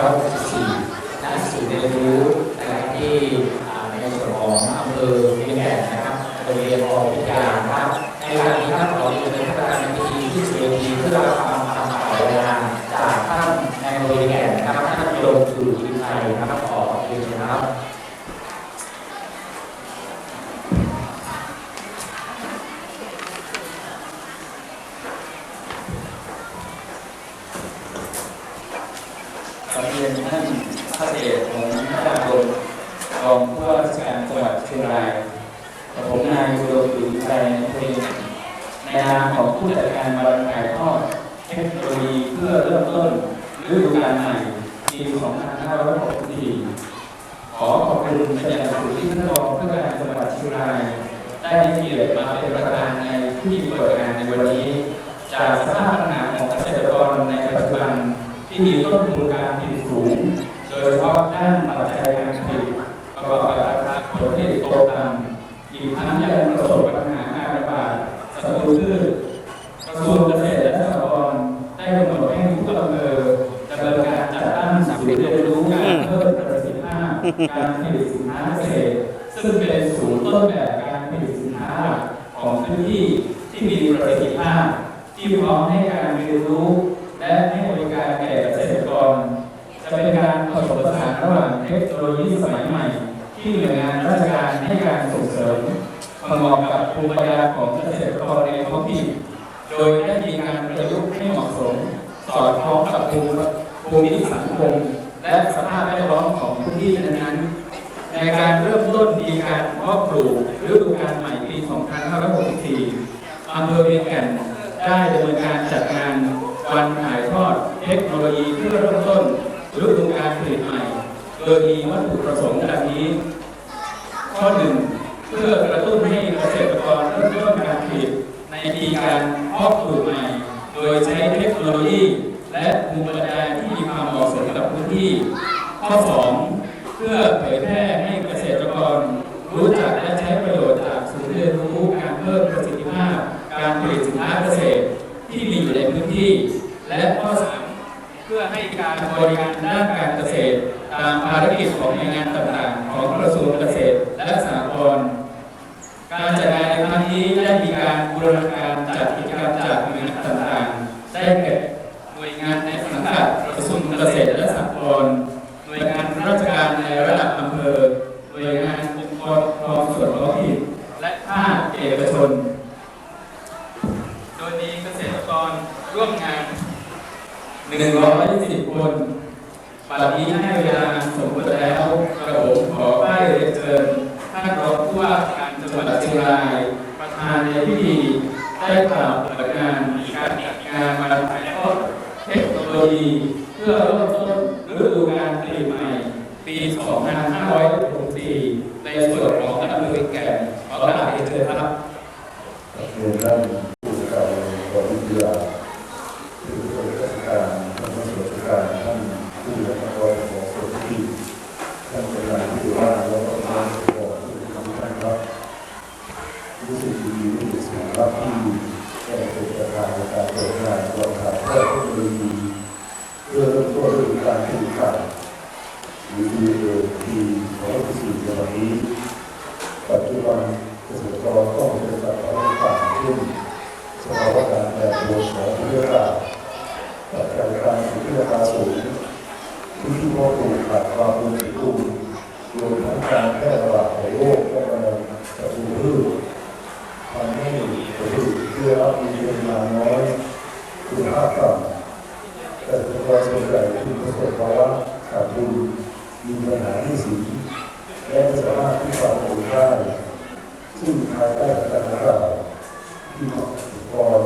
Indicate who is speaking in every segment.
Speaker 1: 2564ณศูนย์เรียนรู้นะครับที่อ่าในส่วนของอำเภอเวียงแก่นนะครับโรงเรียนอพิการนะครับในวันนี้ครับเราจะเป็นประธานในพิธีที่สุเวทีเพื่อ อง
Speaker 2: ผู้ว่าราชการจังหวัดเชียงรายกับผมนายอุดมสุริชัยเพลงในนามของผู้จัดการวันถ่ายทอดเทคโนโลยีเพื่อเริ่มต้นฤดูกาลใหม่ปี2564ขอขอบคุณเป็นอย่างสูงที่ท่านรองผู้ว่าการจังหวัดเชียงราย ได้เกียรติมาเป็นประธานในพิธีเปิดงานในวันนี้ จากสภาพปัญหาของเกษตรกรในปัจจุบันที่มีต้นทุนการผลิตสูง โดยเฉพาะด้านปัจจัยการ การผลิตสินค้าเกษตรซึ่งเป็นศูนย์ต้นแบบการผลิตสินค้าของพื้นที่ที่มีประสิทธิภาพ ที่พร้อมให้การเรียนรู้ และให้บริการแก่เกษตรกร จะเป็นการผสมผสานระหว่างเทคโนโลยีสมัยใหม่ ที่หน่วยงานราชการให้การส่งเสริมประกอบกับภูมิปัญญาของเกษตรกรในท้องถิ่นโดยได้มีการประยุกต์ให้เหมาะสม สอดคล้องกับภูมิภูมิสังคม และสภาพแวดล้อมของพื้นที่นั้นๆในการเริ่มต้นมีการเพาะปลูกฤดูกาลใหม่ปี 2564อำเภอเวียงแก่นได้ดำเนินการจัดงานวันถ่ายทอดเทคโนโลยีเพื่อเริ่มต้นฤดูกาลผลิตใหม่ โดยมีวัตถุประสงค์ดังนี้ ข้อหนึ่งเพื่อกระตุ้นให้เกษตรกรเริ่มต้นการผลิตในปีการเพาะปลูกใหม่ โดยใช้เทคโนโลยี และภูมิปัญญาที่มีความเหมาะสมกับพื้นที่ ข้อสองเพื่อเผยแพร่ให้เกษตรกร รู้จักและใช้ประโยชน์จากศูนย์เรียนรู้การเพิ่มประสิทธิภาพ การผลิตสินค้าเกษตรที่มีอยู่ในพื้นที่ และข้อสามเพื่อให้การบริการด้านการเกษตร ตามภารกิจของหน่วยงานต่างๆ ของกระทรวงเกษตรและสหกรณ์การจัดงานในครั้งนี้ได้มีการบูรณาการจัดกิจกรรมจากหน่วยงานต่างๆได้แก่ห น่วยงานในสังกัดกระทรวงเกษตรและสหกรณ์หน่วยงานราชการในระดับอำเภอหน่วยงานองค์กรปกครองส่วนท้องถิ่นและภาคเอกชน โดยมีเกษตรกรร่วมงาน 120 คนปัจจุบันนี้ให้เวลาสมบูรณ์แล้วกระผมขอป้ายเรียนเชิญท่านรองผู้ว่าการจังหวัดเชียงราย ประธานในพิธีได้กล่าวเปิดงานมีการจัดงานวันถ่ายทอดเทคโนโลยีเพื่อเริ่มต้นฤดูกาลผลิตใหม่ ปี 2564ในส่วนของอำเภอเวียงแก่นขอกราบเรียนเชิญครับ
Speaker 3: เรียนท่านผู้จัดการกองวิทยาที่ผู้ราชการท่านผู้ราชการท่านผู้ราชการของส่วนที่ท่านประธานที่ว่าแล้วก็ท่านของทุกท่านครับรู้สึกดีรู้สึกเสียรับที่ได้เป็นประธานในการเปิดงานวันถ่ายทอดเทคโนโลยีเพื่อเริ่มต้นฤดู กาลที่ดีการหรือ DAP ของรัฐสี่ในวันนี้ปัจจุบันเกษตรกรต้องเจอกับปัญหาต่างเช่นสภาวะการแปรปรวนของภูมิอาปัจจัยการสูงราคาสูงพื้นที่เพาะปลูกขาดความอุดมสมบูรณ์รวมทั้งการแพร่ระบาดของโรคและระดับศัตรูพืชทำให้ผลผลิตเพื่อรับมีปริมาณน้อยคุณภาพต่ำ เกษตรกรส่วนใหญ่ที่ประสบภาวะขาดทุนมีปัญหาหนี้สินและไม่สามารถที่จะปลูกได้ซึ่งภายใต้สถานการณ์ที่กร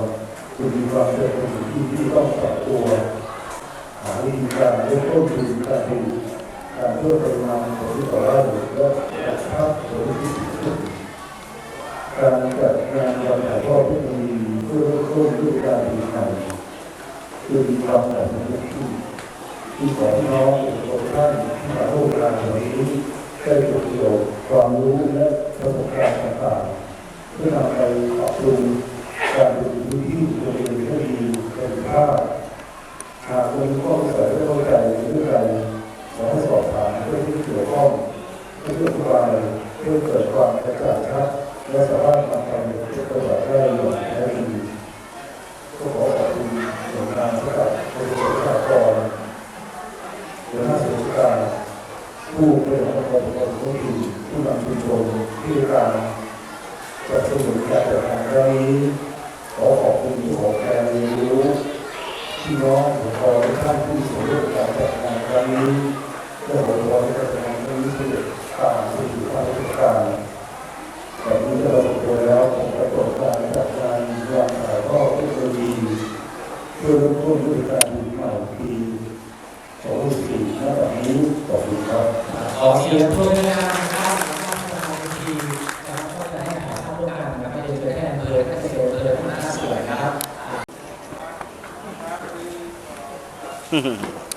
Speaker 3: คุณมีความเป็นที่ที่ต้องปรับตัว หาวิธีการลดต้นทุนการผลิตการเพิ่มปริมาณผลิตต่อไร่และคุณภาพผลิตที่สูงการจัดงานวันถ่ายทอดทคโนโลยีเพื่อเริ่มต้นด้วยการผลิตใหม่คือมีความเหมาะสม ที่ขอน้องทุกท่านที่มาร่วมงานวันนี้ได้ประโยชน์ความรู้และประสบการณ์ต่างๆเพื่อนำไปปรับปรุงการดูพื้นที่ตัวเองให้ดีเป็นภาพหากมีข้อสงสัยไม่เข้าใจหรืออะไรขอสอบถามเพื่อที่เกี่ยวข้องเพื่อเพื่อความเพื่อเกิดความกระจ่างชัดและสามารถนำ ผู้ชุมชนที่การจัดสนุนการจัดงานครั้งนี้ขอขอบคุณที่ของการเรียนรู้พี่น้องบุคคลและท่านผู้มีส่วนร่วมการจัดงานครั้งนี้และขอขอให้การจัดงานครั้งนี้สำเร็จตามสิ่งที่ท่านต้องการแบบนี้เราสมควแล้วผมประกอบการจัดงานวางถ่ายทอดเทคโนโลยีเพื่อเริ่มต้นด้วยการใหม่ปี2014ณแบบนี้ขอบคุณครับ
Speaker 1: ขอเสียงปรบมือนะครับทางทีมนะครับก็จะให้ถ่ายภาพร่วมกันนะครับไม่ได้เจอแค่อำเภอแค่เจออำเภอเท่านั้นสวยนะครับ ขอ